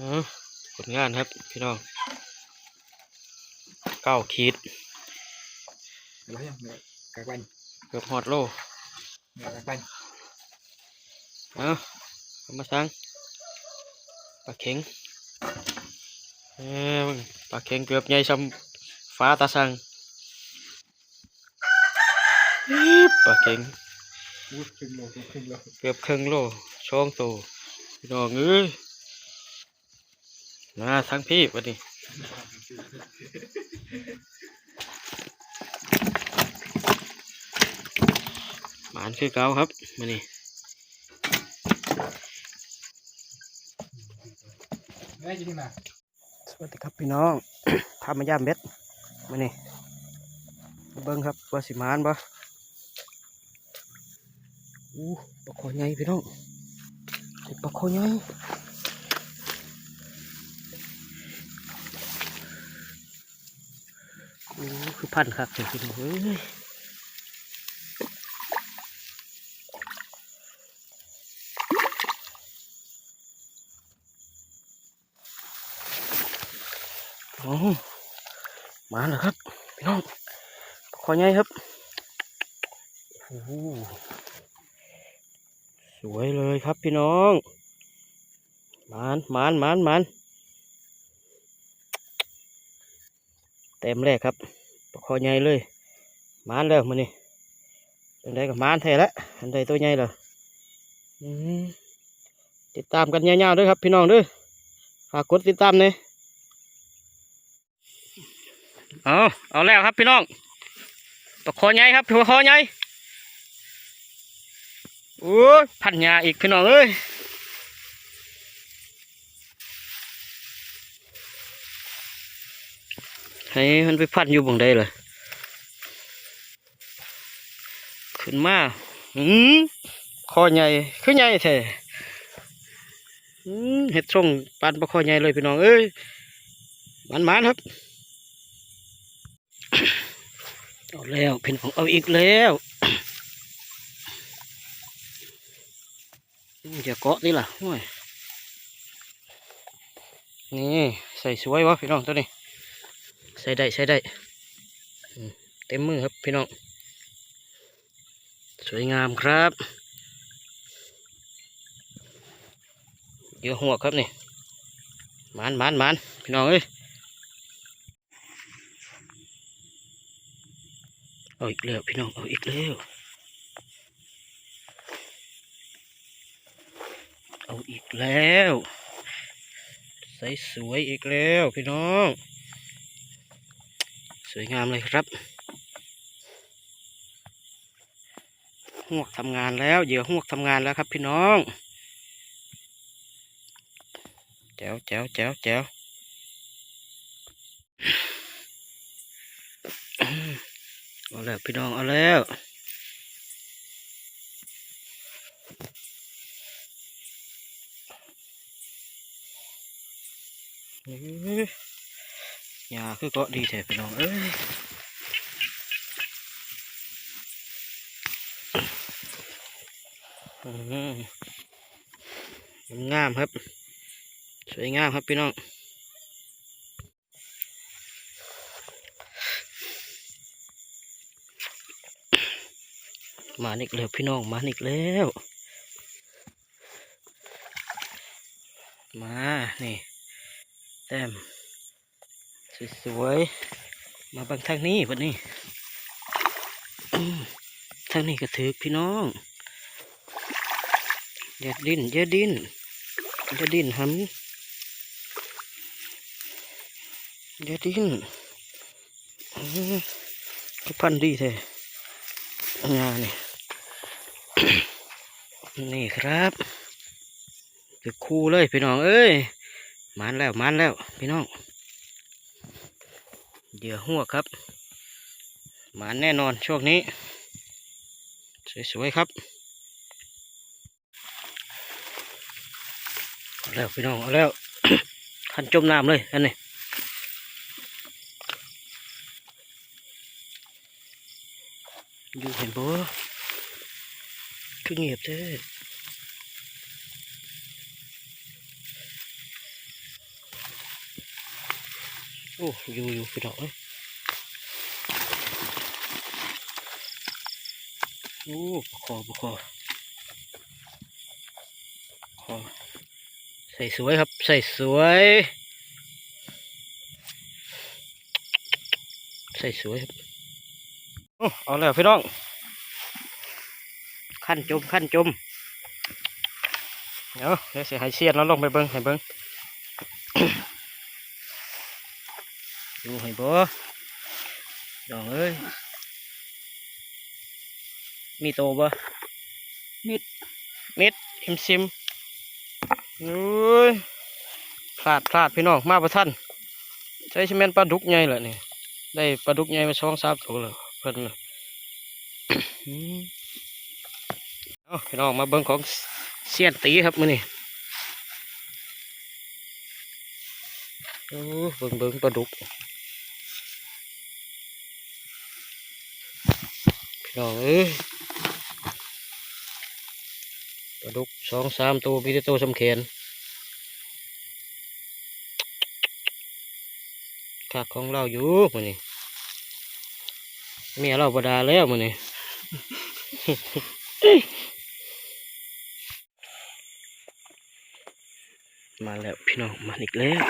อ๋อผลงานครับ พี่น้องเก้าขีดอะไรยังเนี่ยกากบันเกือบหอดโลเนี่ยกากบันเอาเอามาสั่งปลาเข็งเอ้ยมึงปลาเข็งเกือบใหญ่ซ้ำฟ้าตาสั่งอี๊บปลาเข็งอู้ครึ่งโลครึ่งโลเกือบครึ่งโลช่องโตพี่น้องเอ้ย มาทั้งพี่วันนี้หมานคือเก่าครับมานี่ไม่ได้ยินมาสวัสดีครับพี่น้องทำมาย่ามเบ็ดมานี่มาเบิ้งครับว่าสิหมานบ่อู้ปลาคอใหญ่พี่น้องเห็ดปลาคอใหญ่อู้ คือพันครับเดี๋ยวพี่น้องเอ้ยโอ้มาแล้วครับพี่น้องปลาคอใหญ่ครับโอ้โหสวยเลยครับพี่น้องมานมานมานมานเต็มแรกครับ คอใหญ่เลยมานแล้วมันนี่อันใดกับมานแท้ละอันใดตัวใหญ่เหรออืมติดตามกันยาวๆด้วยครับ พี่น้องด้วยฝากกดติดตามเนี่ยเอาเอาแล้วครับพี่น้องปลาคอใหญ่ครับปลาคอใหญ่โอ้พันยาอีกพี่น้องเอ้ย ให้มันไปพันอยู่บงใดเลยขึ้นมาอืมคอใหญ่คือใหญ่แท้อืมเห็ดทรงปานปลาคอใหญ่เลยพี่น้องเอ้ยมันๆครับเอาแล้วพี่น้องเอาอีกแล้วอย่าเกาะนี่ล่ะโอ้ยนี่ใส่สวยวะพี่น้องตัวนี้ ใส่ได้ใส่ได้เต็มมือครับพี่น้อง สวยงามครับเยอะหัวครับนี่มันมันมันพี่น้องเอ้ยเอาอีกแล้วพี่น้องเอาอีกแล้วเอาอีกแล้วใสสวยอีกแล้วพี่น้อง วยงามเลยครับหวกทำงานแล้วเหยื่อหวกทำงานแล้วครับพี่น้องแจ๋วแจ๋วแจ๋วแจ๋วเอาแล้วพี่น้องเอาแล้วเอ้ยยา คือเกาะดีแท้พี่น้องเอ้ยอืมงามครับ สวยงามครับพี่น้องมาอีกแล้วพี่น้องมาอีกแล้ว มา นี่ แต้ม สวยๆ มาบังทางนี้วันนี้ ทางนี้ก็ถือพี่น้องอย่าดิ้นอย่าดิ้นอย่าดิ้นหำอย่าดิ้นอื้อก็พันดีแท้งานนี่นี่ครับคือคู่เลยพี่น้องเอ้ยมันแล้วมันแล้วพี่น้อง เดี๋ยวหัวครับมันแน่นอนช่วงนี้ สวยๆครับเอาแล้วพี่น้องเอาแล้วขันจมน้ำเลยอันนี้อยู่เห็นบ่คือเงียบเท้ อ้อยู่อยู่พี่น้องเอ้ยโอ้ปคอปคอคอใส่สวยครับ ใส่สวย ใส่สวยครับโอ้เอาแล้วพี่น้อง ขั้นจมขั้นจม เดี๋ยวเดี๋ยวสิให้เสียนแล้วลงไปเบิ้งให้เบิ้ง ดูให้ บ่ดองเอ้ย มีโตบ่มิด มิดอิมซิมโอ้ยพลาดพลาดพี่น้อง มาประทันใช้ชิเมนปลาดุกใหญ่แหละนี่ ได้ปลาดุกใหญ่มาสองสามตัวเลยเพิ่นเลยอืมเอาพี่น้องมาเบิ่งของเสียนตีครับมื้อนี้โอ้เบิ่งเบิ่งปลาดุก น้องเอ้ยปลาดุกสองสามตัวมีแต่ตัวสำแขนขากของเราอยู่มื้อนี้เมียเราบดาแล้วมื้อนี้มาแล้วพี่น้องมาอีกแล้ว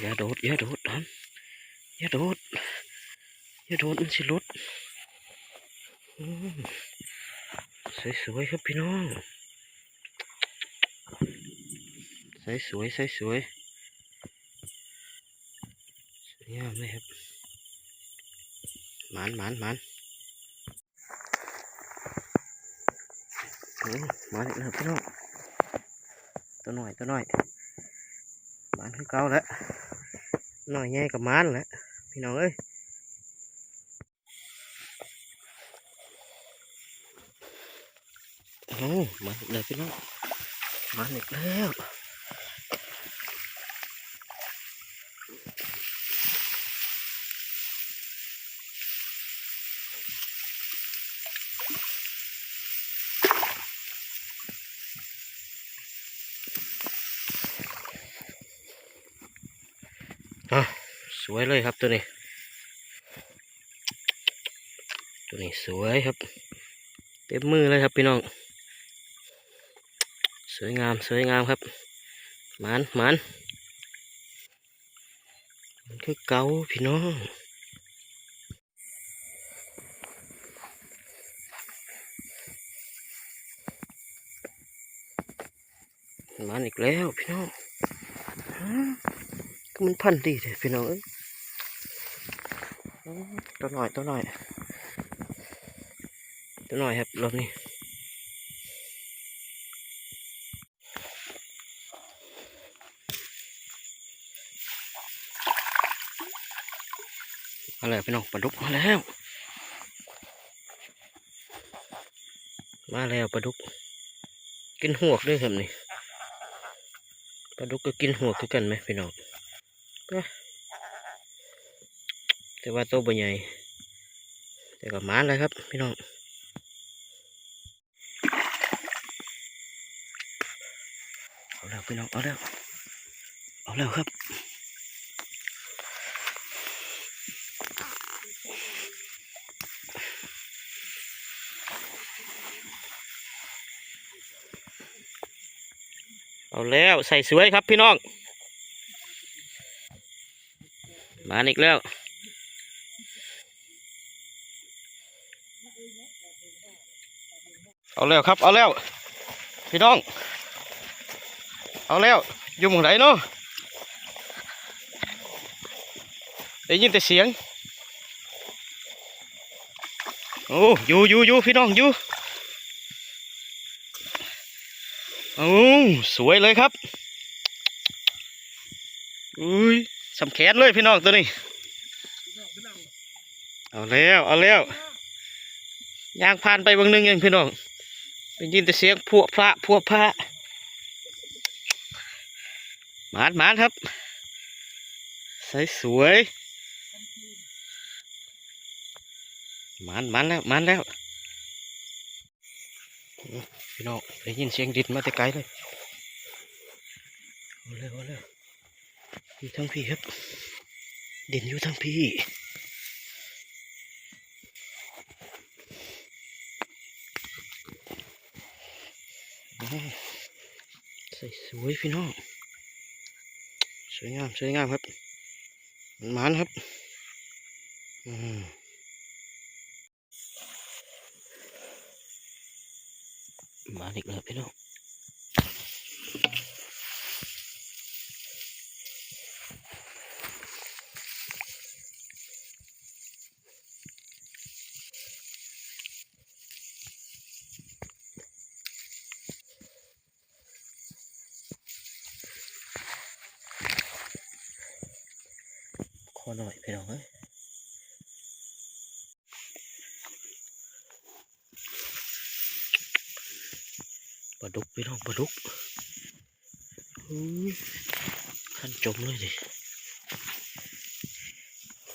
อย่าโดดอย่าโดดนะอย่าโดด อย่าโดดมันสิลุดอืมสวยๆครับพี่น้องใส่สวยใส่สวยสวยงามเลยครับหมานหมานหมานมาอีกแล้วพี่น้องตัวหน่อยตัวหน่อยมานคือเก่าแล้วหน่อยใหญ่กับมานแล้วพี่น้องเอ้ย อ้มาอีกแล้วพี่น้องมาอีกแล้วอะสวยเลยครับตัวนี้ ตัวนี้สวยครับ เต็มมือเลยครับพี่น้อง สวยงามสวยงามครับหมันหมันมันคือเกาพี่น้องมันอีกแล้วพี่น้องฮะก็มันพันดีเลยพี่น้องตัวหน่อยตัวหน่อยตัวหน่อยครับรอบนี้ มาแล้วพี่น้องปลาดุกมาแล้ว มาแล้วปลาดุก กินหวกด้วยครับนี่ปลาดุกก็กินหวกคือกันไหมพี่น้องก็แต่ว่าโตวบ่ใหญ่ แต่ก็มาเลยครับ พี่น้อง เอาแล้วพี่น้อง เอาแล้ว เอาแล้วครับ เอาแล้วใส่สวยครับพี่น้อง มาอีกแล้ว เอาแล้วครับ เอาแล้ว พี่น้อง เอาแล้ว อยู่หมองไหนเนาะได้ยินแต่เสียง โอ้อยู่อยู่อยู่พี่น้องอยู่ โอ้สวยเลยครับอุ้ยสำแขนเลยพี่น้องตัวนี้ เอาแล้วเอาแล้วยางผ่านไปบางนึงเองพี่น้องเป็นยินแต่เสียงพวกพระพวกพระหมานหมานครับใส่สวยหมานหมานแล้วหมานแล้ว พี่น้องได้ยินเสียงดินมาแต่ไกลเลยเอาเร็วเอาเร็วอยู่ทางพี่ครับเด่นอยู่ทางพี่ใส่สวยพี่น้อง สวยงามสวยงามครับมันมานครับ อืม มาอีกแล้วพี่น้องขอหน่อยพี่น้องเอ้ย ลาดุกพี่น้องปลาดุกอุ้ยขันจมเลยดิ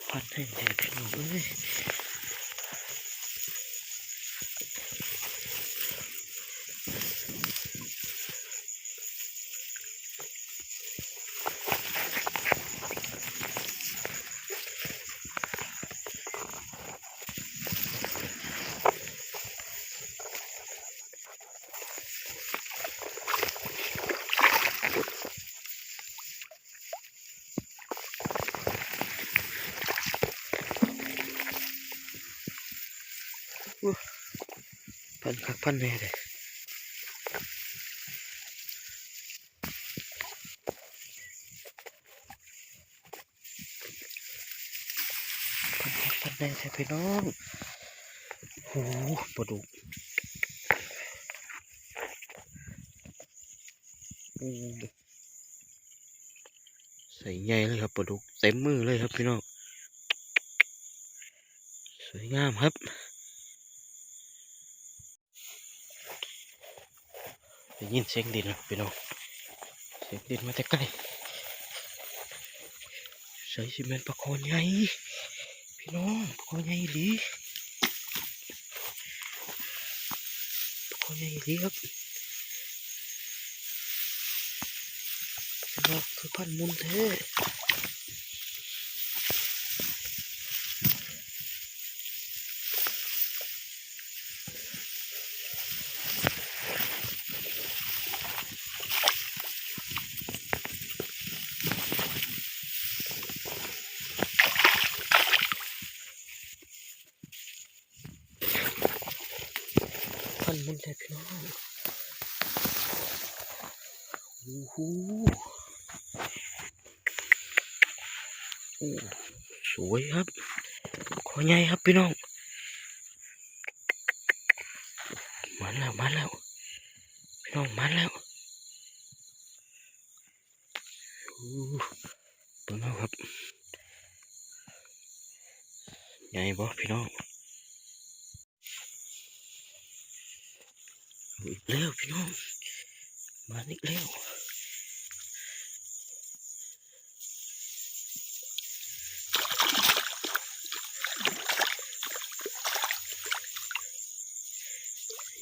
พันแห้งแห้งพี่น้องเลย พันคักพันแน่เลยพันคักพันแน่แท้พี่น้องโอ้โหปลาดุกใส่ใหญ่เลยครับปลาดุกเต็มมือเลยครับพี่น้องสวยงามครับ ได้ ยินเสียงดินพี่น้องเสียงดินมาแต่ใกล้ใส่ซีเมนต์ประโคนใหญ่พี่น้องประโคนใหญ่ดีประโคนใหญ่ดีครับพี่น้องคือพันมุนเท่ แค่พี่น้องโอ้โหโอ้สวยครับคอใหญ่ครับพี่น้องมันแล้วมันแล้ว พี่น้องมันแล้วโอ้เบิ่งเอาครับใหญ่บ่พี่น้อง อีกแล้วพี่น้องมาอีกแล้ว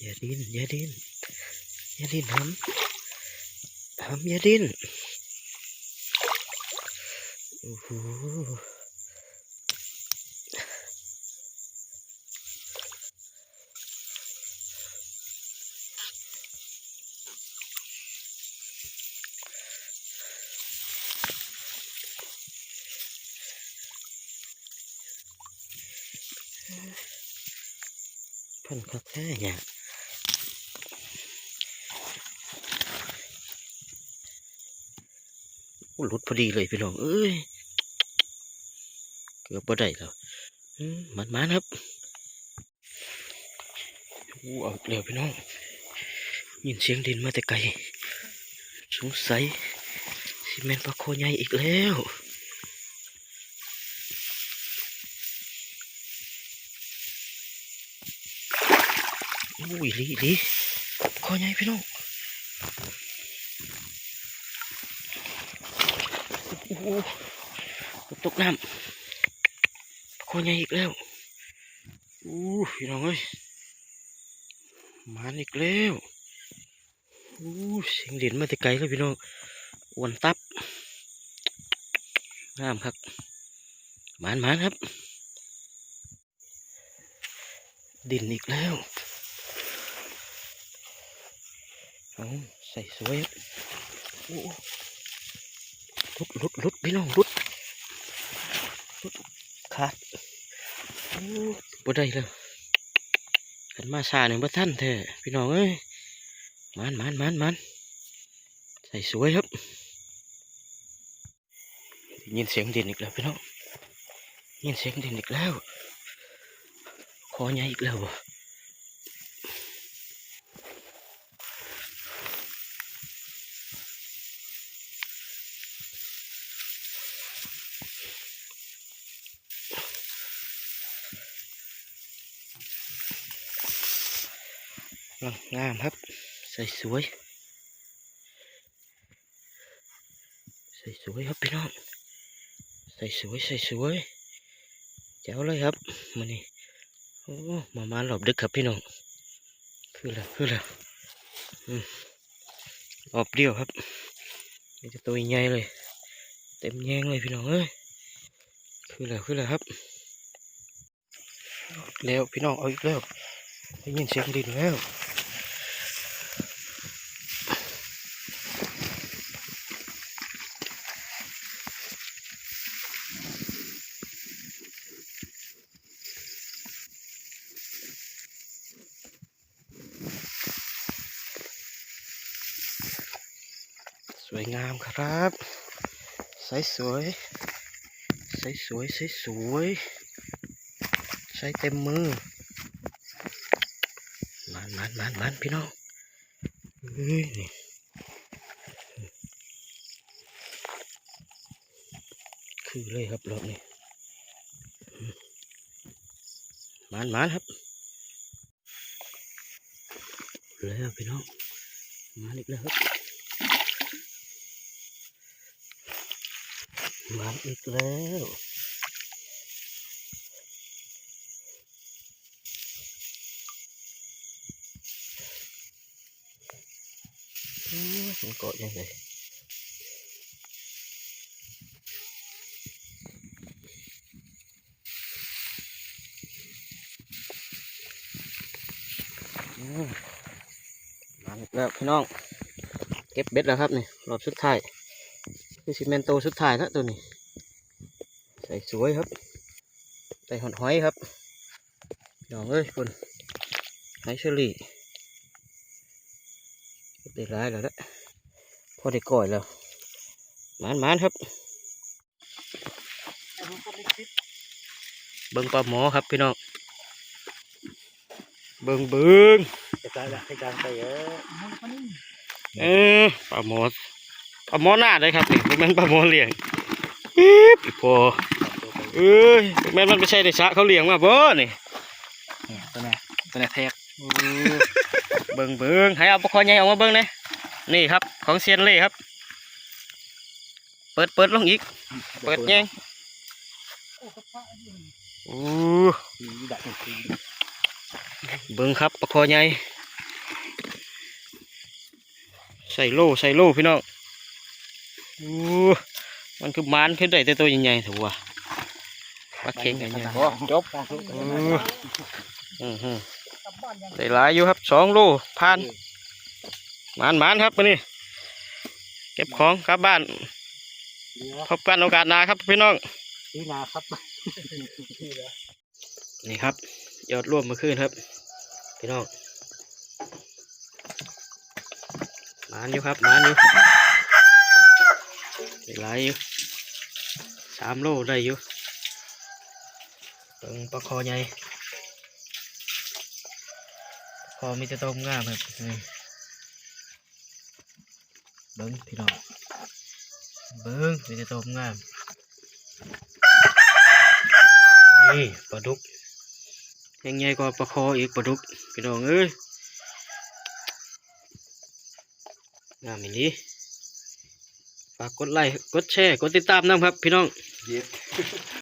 อย่าดิ้นอย่าดิ้นอย่าดิ้นหำหำอย่าดิ้นโอ้โหพันคักแท้เนี่ยโอ้ หลุดพอดีเลยพี่น้องเอ้ยเกือบบ่ได้แล้วมันมันครับโอ้เอาอีกแล้วพี่น้องยินเสียงดินมาแต่ไกลสงสัยซีเมนต์ปลาโคใหญ่อีกแล้วอุ้ยลีลีโคใหญ่พี่น้องโอ้โห ตกน้ำโคใหญ่อีกแล้วอู้พี่น้องเอ้ยมาอีกแล้วอู้เสียงดินมาแต่ไกลเลยพี่น้องอ้วนตับงามครับหมานหมานครับ ดินอีกแล้วเอาใส่สวยโอ้ ลุดลุดลุดพี่น้องลุดลุดขาดโอ้บ่ได้แล้วขันมาซาเนี่ยบ่ท่านแท้พี่น้องเอ้ยมันมันมันมันใส่สวยครับยินเสียงดินอีกแล้วพี่น้องยินเสียงดินอีกแล้วคอใหญ่อีกแล้วบ่ งามครับ ใส่สวยใส่สวยครับพี่น้องใส่สวยใส่สวยแจ๋วเลยครับมันนี่โอ้มามาหลบดึกครับพี่น้องคือล้วคือล้วอืมรอบเดียวครับนี่จะตัวใหญ่เลย เต็มแยงเลยพี่น้องเอ้ยคือล้วคือล้วครับแล้วพี่น้องเอาอีกแล้วได้ยินเสียงดินแล้ว สวยงามครับใสสวยใสสวยใสสวยใช้เต็มมือมันมันมันมันพี่น้องนี่คือเลยครับรอบนี้มันมันครับแล้วพี่น้องมาอีกแล้วครับ มาอีกแล้วมันเกาะยังไงมมาอีกแล้วพี่น้อง เก็บเบ็ดแล้วครับนี่รอบสุดท้าย คือซีเมนโตสุดท้ายแล้วตัวนี้ ใส่สวยครับ ใส่หอนหอยครับน้องเอ้ยคุณหอยเชอรี่ได้ร้ายแล้วละพอได้ก่อยแล้วมานมานครับเบิ้งปลาหมอครับพี่น้องเบิ้งเบิ้งจะกลายละให้กางไปเออเออปลาหมอ ปลาหมอหน้าเลยครับนี่บ่แม่นปลาหมอเลี้ยงอีบอีพอเอ้ยบ่แม่นมันไม่ใช่ในสระเขาเลี้ยงมาบ่นี่ตัวนี้ตัวนี้แทกโอ้เบิ่งเบิ่งให้เอาปลาคอใหญ่ออกมาเบิ่งเลยนี่ครับ ของเซียนเล่ครับ เปิดเปิดลงอีก เปิดแยงโอ้ดักอีกทีเบิ่งครับปลาคอใหญ่ใส่โล่ใส่โล่พี่น้องโอ้ มันคือมานขึ้นได้แต่ตัวใหญ่ๆถือว่าปลาเค็งกันเนี่ยจบของทุกอือหือได้หลายอยู่ครับสองโลผ่านหมานหมานครับมานี่เก็บของกลับบ้านพบกันโอกาสหน้าครับพี่น้องนี่นาครับนี่ครับ ยอดร่วมเมื่อคืนครับ พี่น้องหมานอยู่ครับหมานอยู่ ได้หลายอยู่สามโลได้อยู่ตึงปลาคอใหญ่คอมีแต่ต้มง่ามครับนี่เบิ้งพี่น้องเบิ้งมีแต่ต้มง่ามนี่ปลาดุกยังใหญ่กว่าปลาคออีกปลาดุกพี่น้องเอ้ยงามอีนี้ ฝากกดไลค์กดแชร์กดติดตามนะครับพี่น้อง